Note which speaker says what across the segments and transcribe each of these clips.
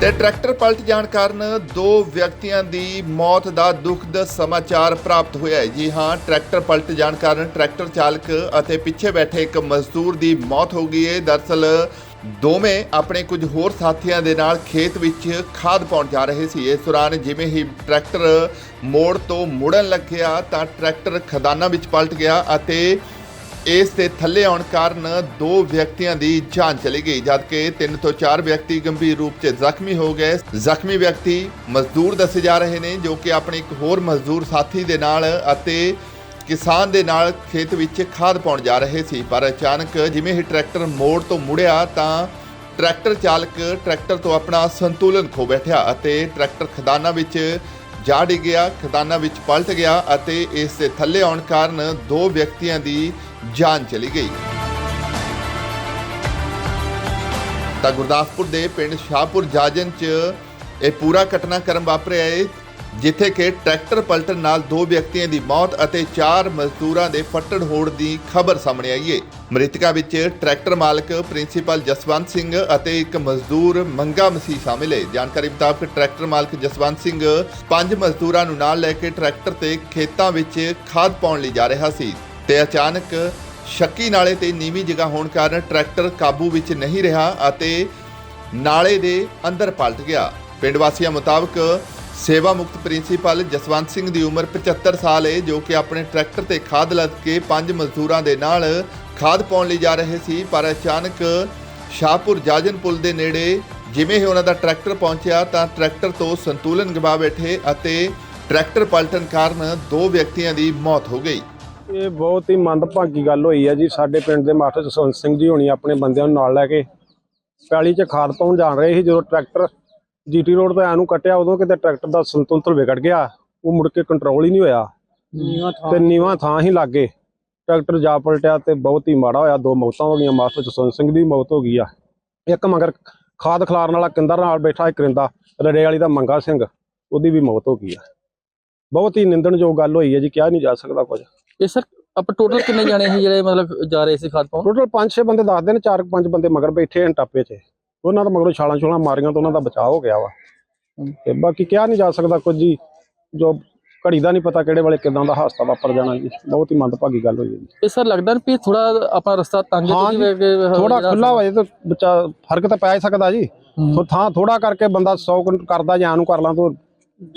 Speaker 1: ਤੇ ਟਰੈਕਟਰ ਪਲਟ ਜਾਣ ਕਾਰਨ ਦੋ ਵਿਅਕਤੀਆਂ ਦੀ ਮੌਤ ਦਾ ਦੁਖਦ ਸਮਾਚਾਰ ਪ੍ਰਾਪਤ ਹੋਇਆ ਹੈ। ਜੀ ਹਾਂ, ਟਰੈਕਟਰ ਪਲਟ ਜਾਣ ਕਾਰਨ ਟਰੈਕਟਰ ਚਾਲਕ ਅਤੇ ਪਿੱਛੇ ਬੈਠੇ ਇੱਕ ਮਜ਼ਦੂਰ ਦੀ ਮੌਤ ਹੋ ਗਈ ਹੈ। ਦਰਸਲ, ਦੋਵੇਂ ਆਪਣੇ ਕੁਝ ਹੋਰ ਸਾਥੀਆਂ ਦੇ ਨਾਲ ਖੇਤ ਵਿੱਚ ਖਾਦ ਪਾਉਣ ਜਾ ਰਹੇ ਸੀ। ਇਸ ਦੌਰਾਨ ਜਿਵੇਂ ਹੀ ਟਰੈਕਟਰ ਮੋੜ ਤੋਂ ਮੁੜਨ ਲੱਗਿਆ ਤਾਂ ਟਰੈਕਟਰ ਖਦਾਨਾ ਵਿੱਚ ਪਲਟ ਗਿਆ ਅਤੇ ਇਸ ਦੇ ਥੱਲੇ ਆਉਣ ਕਾਰਨ ਦੋ ਵਿਅਕਤੀਆਂ ਦੀ ਜਾਨ ਚਲੀ ਗਈ, ਜਦਕਿ ਤਿੰਨ ਤੋਂ ਚਾਰ ਵਿਅਕਤੀ ਗੰਭੀਰ ਰੂਪ 'ਚ ਜ਼ਖਮੀ ਹੋ ਗਏ। ਜ਼ਖਮੀ ਵਿਅਕਤੀ ਮਜ਼ਦੂਰ ਦੱਸੇ ਜਾ ਰਹੇ ਨੇ, ਜੋ ਕਿ ਆਪਣੇ ਇੱਕ ਹੋਰ ਮਜ਼ਦੂਰ ਸਾਥੀ ਦੇ ਨਾਲ ਅਤੇ ਕਿਸਾਨ ਦੇ ਨਾਲ ਖੇਤ ਵਿੱਚ ਖਾਦ ਪਾਉਣ ਜਾ ਰਹੇ ਸੀ। ਪਰ ਅਚਾਨਕ ਜਿਵੇਂ ਹੀ ਟਰੈਕਟਰ ਮੋੜ ਤੋਂ ਮੁੜਿਆ, ਤਾਂ ਟਰੈਕਟਰ ਚਾਲਕ ਟਰੈਕਟਰ ਤੋਂ ਆਪਣਾ ਸੰਤੁਲਨ ਖੋ ਬੈਠਿਆ ਅਤੇ ਟਰੈਕਟਰ ਖਦਾਨਾ ਵਿੱਚ ਜਾ ਡਿੱਗਿਆ, ਖਦਾਨਾਂ ਵਿੱਚ ਪਲਟ ਗਿਆ ਅਤੇ ਇਸ ਦੇ ਥੱਲੇ ਆਉਣ ਕਾਰਨ ਦੋ ਵਿਅਕਤੀਆਂ ਦੀ ਜਾਨ ਚਲੀ ਗਈ। ਤਾਂ ਗੁਰਦਾਸਪੁਰ ਦੇ ਪਿੰਡ ਸ਼ਾਹਪੁਰ ਜਾਜਨ ਚ ਇਹ ਪੂਰਾ ਘਟਨਾਕ੍ਰਮ ਵਾਪਰਿਆ ਹੈ ਜਿੱਥੇ ਕਿ ਟਰੈਕਟਰ ਪਲਟਣ ਨਾਲ ਦੋ ਵਿਅਕਤੀਆਂ ਦੀ ਮੌਤ ਅਤੇ ਚਾਰ ਮਜ਼ਦੂਰਾਂ ਦੇ ਫੱਟੜ ਹੋਣ ਦੀ ਖਬਰ ਸਾਹਮਣੇ ਆਈ ਹੈ ਮ੍ਰਿਤਕਾਂ ਵਿੱਚ ਟਰੈਕਟਰ ਮਾਲਕ ਪ੍ਰਿੰਸੀਪਲ ਜਸਵੰਤ ਸਿੰਘ ਅਤੇ ਇੱਕ ਮਜ਼ਦੂਰ ਮੰਗਾ ਮਸੀਹ ਸ਼ਾਮਿਲ ਹੈ ਜਾਣਕਾਰੀ ਮੁਤਾਬਕ ਟਰੈਕਟਰ ਮਾਲਕ ਜਸਵੰਤ ਸਿੰਘ ਪੰਜ ਮਜ਼ਦੂਰਾਂ ਨੂੰ ਨਾਲ ਲੈ ਕੇ ਟਰੈਕਟਰ ਤੇ ਖੇਤਾਂ ਵਿੱਚ ਖਾਦ ਪਾਉਣ ਲਈ ਜਾ ਰਿਹਾ ਸੀ ਤੇ ਅਚਾਨਕ ਸ਼ੱਕੀ ਨਾਲੇ ਤੇ ਨੀਵੀਂ ਜਗ੍ਹਾ ਹੋਣ ਕਾਰਨ ਟਰੈਕਟਰ ਕਾਬੂ ਵਿੱਚ ਨਹੀਂ ਰਿਹਾ ਅਤੇ ਨਾਲੇ ਦੇ ਅੰਦਰ ਪਲਟ ਗਿਆ। ਪਿੰਡ ਵਾਸੀਆਂ ਮੁਤਾਬਕ ਸੇਵਾ ਮੁਕਤ ਪ੍ਰਿੰਸੀਪਲ ਜਸਵੰਤ ਸਿੰਘ ਦੀ ਉਮਰ 75 ਸਾਲ ਹੈ ਜੋ ਕਿ ਆਪਣੇ ਟਰੈਕਟਰ ਤੇ ਖਾਦ ਲੱਦ ਕੇ ਪੰਜ ਮਜ਼ਦੂਰਾਂ ਦੇ ਨਾਲ ਖਾਦ ਪਾਉਣ ਲਈ ਜਾ ਰਹੇ ਸੀ, ਪਰ ਅਚਾਨਕ ਸ਼ਾਹਪੁਰ ਜਾਜਨ ਪੁਲ ਦੇ ਨੇੜੇ ਜਿਵੇਂ ਹੀ ਉਹਨਾਂ ਦਾ ਟਰੈਕਟਰ ਪਹੁੰਚਿਆ, ਤਾਂ ਟਰੈਕਟਰ ਤੋਂ ਸੰਤੁਲਨ ਗਵਾ ਬੈਠੇ ਅਤੇ ਟਰੈਕਟਰ ਪਲਟਣ ਕਾਰਨ ਦੋ ਵਿਅਕਤੀਆਂ ਦੀ ਮੌਤ ਹੋ ਗਈ।
Speaker 2: ਇਹ ਬਹੁਤ ਹੀ ਮੰਦਭਾਗੀ ਗੱਲ ਹੋਈ ਹੈ ਜੀ, ਸਾਡੇ ਪਿੰਡ ਦੇ ਮਾਸਟਰ ਜਸਵੰਤ ਸਿੰਘ ਜੀ ਹੋਣੀ ਆਪਣੇ ਬੰਦਿਆਂ ਨੂੰ ਨਾਲ ਲੈ ਕੇ ਪੈਲੀ 'ਚ ਖਾਦ ਪਾਉਣ ਜਾ ਰਹੇ ਸੀ, ਜਦੋਂ ਟਰੈਕਟਰ ਜੀਟੀ ਰੋਡ ਤੋਂ ਐ ਨੂੰ ਕੱਟਿਆ ਉਦੋਂ ਕਿਤੇ ਟਰੈਕਟਰ ਦਾ ਸੰਤੁਲਨ ਵਿਗੜ ਗਿਆ ਉਹ ਮੁੜ ਕੇ ਕੰਟਰੋਲ ਹੀ ਨਹੀਂ ਹੋਇਆ। ਤੇ ਨੀਵਾਂ ਥਾਂ ਹੀ ਲੱਗੇ ਟਰੈਕਟਰ ਜਾ ਪਲਟਿਆ ਤੇ ਬਹੁਤ ਹੀ ਮਾੜਾ ਹੋਇਆ ਦੋ ਮੌਤਾਂ ਹੋ ਗਈਆਂ ਮਾਸਟਰ ਜਸਵੰਤ ਸਿੰਘ ਦੀ ਮੌਤ ਹੋ ਗਈ ਆ। ਇੱਕ ਮਗਰ ਖਾਦ ਖਿਲਾਰਨ ਵਾਲਾ ਕਿੰਦਰ ਨਾਲ ਬੈਠਾ ਇੱਕ ਕਰਿੰਦਾ ਰੜੇ ਵਾਲੀ ਦਾ ਮੰਗਾ ਸਿੰਘ ਉਹਦੀ ਵੀ ਮੌਤ ਹੋ ਗਈ ਆ। ਬਹੁਤ ਹੀ ਨਿੰਦਣਯੋਗ ਗੱਲ ਹੋਈ ਹੈ ਜੀ ਕਿਹਾ ਨਹੀਂ ਜਾ ਸਕਦਾ ਕੁਝ।
Speaker 3: ਇਹ ਸਰ ਆਪਾਂ ਟੋਟਲ ਕਿੰਨੇ ਜਾਣੇ ਸੀ ਜਿਹੜੇ ਮਤਲਬ ਜਾ ਰਹੇ ਸੀ ਖਾਦ ਪਾਉਣ?
Speaker 2: ਟੋਟਲ 5-6 ਬੰਦੇ ਦੱਸਦੇ ਨੇ 4-5 ਬੰਦੇ ਮਗਰ ਬੈਠੇ ਹਨ ਟਾਪੇ 'ਚ। ਉਹਨਾਂ ਦਾ ਮਗਰੋਂ ਛਾਲਾਂ ਛੁਲਾਂ ਮਾਰੀਆਂ ਤਾਂ ਉਹਨਾਂ ਦਾ ਬਚਾਅ ਹੋ ਗਿਆ ਵਾ। ਤੇ ਬਾਕੀ ਕਿਹਾ ਨਹੀਂ ਜਾ ਸਕਦਾ ਕੁਝ ਜੀ ਜੋ ਘੜੀ ਦਾ ਨਹੀਂ ਪਤਾ ਕਿਹੜੇ ਵੇਲੇ ਕਿਦਾਂ ਦਾ ਹਾਦਸਾ ਵਾਪਰ ਜਾਣਾ ਜੀ। ਬਹੁਤ ਹੀ ਮੰਦਭਾਗੀ ਗੱਲ ਹੋਈ ਜੀ।
Speaker 3: ਇਹ ਸਰ ਲੱਗਦਾ ਨਹੀਂ ਵੀ ਥੋੜਾ ਆਪਣਾ ਰਸਤਾ ਤੰਗ ਹੈ ਕਰਕੇ
Speaker 2: ਥੋੜਾ ਖੁੱਲਾ ਹੋ ਜਾਏ ਤਾਂ ਬੱਚਾ ਫ਼ਰਕ ਤਾਂ ਪੈ ਹੀ ਸਕਦਾ ਜੀ। ਥੋ- ਥੋੜਾ ਕਰਕੇ ਬੰਦਾ 100 ਕਰਦਾ ਜਾਂ ਨੂੰ ਕਰ ਲਾਂ ਤਾਂ।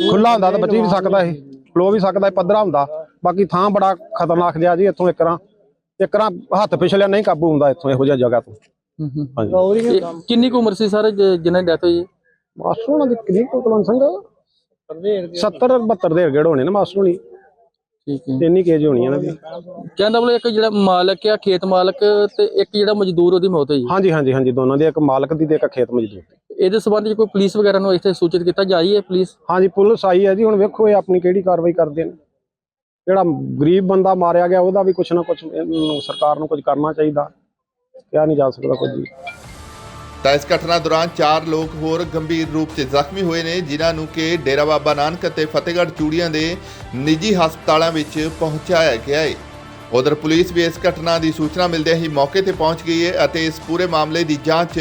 Speaker 2: ਖੁੱਲਾ ਹੁੰਦਾ ਤਾਂ ਬਚੀ ਵੀ ਸਕਦਾ ਇਹ ਫਲੋ ਵੀ ਸਕਦਾ ਇਹ ਪੱਧਰਾ ਹੁੰਦਾ। ਬਾਕੀ ਥਾਂ ਬੜਾ ਖਤਰਨਾਕ ਜਿਹਾ ਜੀ ਇੱਥੋਂ ਇੱਕ ਰਾਂ ਇੱਕ ਰਾਂ ਹੱਥ ਪਿਛਲਿਆ ਨਹੀਂ ਕਾਬੂ ਹੁੰਦਾ ਇੱਥੋਂ ਇਹੋ ਜਿਹਾ ਜਗ੍ਹਾ ਤੋਂ।
Speaker 3: ਇਹ ਕਿੰਨੀ ਕੁ ਉਮਰ ਸੀ ਸਰ ਜਿਨ੍ਹਾਂ ਦੀ ਡੈਥ ਹੋਈ ਹੈ?
Speaker 2: ਮਾਸਟਰ ਉਹਨਾਂ ਦੀ ਕਿੰਨੀ ਕੁ ਕੁਲਵੰਤ ਸਿੰਘ 70 72 ਦੇ ਗੇੜ ਹੋਣੇ ਨੇ ਮਾਸਟਰ ਹੋਣੀ।
Speaker 3: ਠੀਕ ਹੈ।
Speaker 2: ਇੰਨੀ ਕੇਜ ਹੋਣੀ ਇਹਨਾਂ ਦੀ
Speaker 3: ਕਹਿੰਦਾ ਬੋਲੇ ਇੱਕ ਜਿਹੜਾ ਮਾਲਕ ਆ ਖੇਤ ਮਾਲਕ ਤੇ ਇੱਕ ਜਿਹੜਾ ਮਜ਼ਦੂਰ ਉਹਦੀ ਮੌਤ ਹੋਈ ਹੈ।
Speaker 2: ਹਾਂਜੀ ਹਾਂਜੀ ਹਾਂਜੀ ਦੋਨਾਂ ਦੀ ਇੱਕ ਮਾਲਕ ਦੀ ਤੇ ਇੱਕ ਖੇਤ ਮਜ਼ਦੂਰ ਦੀ।
Speaker 3: ਇਹਦੇ ਸੰਬੰਧ ਵਿੱਚ ਕੋਈ ਪੁਲਿਸ ਵਗੈਰਾ ਨੂੰ ਇੱਥੇ ਸੂਚਿਤ ਕੀਤਾ ਜਾਈ ਹੈ ਪੁਲਿਸ?
Speaker 2: ਹਾਂਜੀ ਪੁਲਿਸ ਆਈ ਹੈ ਜੀ ਹੁਣ ਵੇਖੋ ਇਹ ਆਪਣੀ ਕਿਹੜੀ ਕਾਰਵਾਈ ਕਰਦੇ ਨੇ। ਜਿਹੜਾ ਗਰੀਬ ਬੰਦਾ ਮਾਰਿਆ ਗਿਆ ਉਹਦਾ ਵੀ ਕੁਛ ਨਾ ਕੁਛ ਇਹਨੂੰ ਸਰਕਾਰ ਨੂੰ ਕੁਝ ਕਰਨਾ ਚਾਹੀਦਾ। ਕਿਹਾ ਨਹੀਂ ਜਾ ਸਕਦਾ ਕੁਝ ਵੀ।
Speaker 1: ਤਾਂ ਇਸ ਘਟਨਾ ਦੌਰਾਨ ਚਾਰ ਲੋਕ ਹੋਰ ਗੰਭੀਰ ਰੂਪ 'ਚ ਜ਼ਖਮੀ ਹੋਏ ਨੇ, ਜਿਨ੍ਹਾਂ ਨੂੰ ਕਿ ਡੇਰਾ ਬਾਬਾ ਨਾਨਕ ਅਤੇ ਫਤਿਹਗੜ੍ਹ ਚੂੜੀਆਂ ਦੇ ਨਿੱਜੀ ਹਸਪਤਾਲਾਂ ਵਿੱਚ ਪਹੁੰਚਾਇਆ ਗਿਆ ਹੈ ਉਧਰ ਪੁਲਿਸ ਵੀ ਇਸ ਘਟਨਾ ਦੀ ਸੂਚਨਾ ਮਿਲਦਿਆਂ ਹੀ ਮੌਕੇ ਤੇ ਪਹੁੰਚ ਗਈ ਹੈ ਅਤੇ ਇਸ ਪੂਰੇ ਮਾਮਲੇ ਦੀ ਜਾਂਚ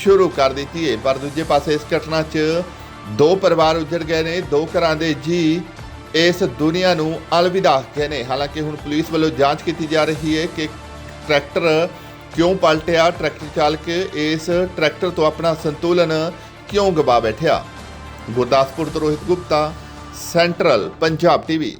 Speaker 1: ਸ਼ੁਰੂ ਕਰ ਦਿੱਤੀ ਹੈ ਪਰ ਦੂਜੇ ਪਾਸੇ ਇਸ ਘਟਨਾ 'ਚ ਦੋ ਪਰਿਵਾਰ ਉਜੜ ਗਏ ਨੇ, ਦੋ ਘਰਾਂ ਦੇ ਜੀ ਇਸ ਦੁਨੀਆ ਨੂੰ ਅਲਵਿਦਾ ਕਹੇ ਨੇ। ਹਾਲਾਂਕਿ ਹੁਣ ਪੁਲਿਸ ਵੱਲੋਂ ਜਾਂਚ ਕੀਤੀ ਜਾ ਰਹੀ ਹੈ ਕਿ ਟਰੈਕਟਰ ਕਿਉਂ ਪਲਟਿਆ ਟਰੈਕਟਰ ਚਾਲਕ ਇਸ ਟਰੈਕਟਰ ਤੋਂ ਆਪਣਾ ਸੰਤੁਲਨ ਕਿਉਂ ਗਵਾ ਬੈਠਿਆ? ਗੁਰਦਾਸਪੁਰ ਤੋਂ ਰੋਹਿਤ ਗੁਪਤਾ, ਸੈਂਟਰਲ ਪੰਜਾਬ ਟੀਵੀ।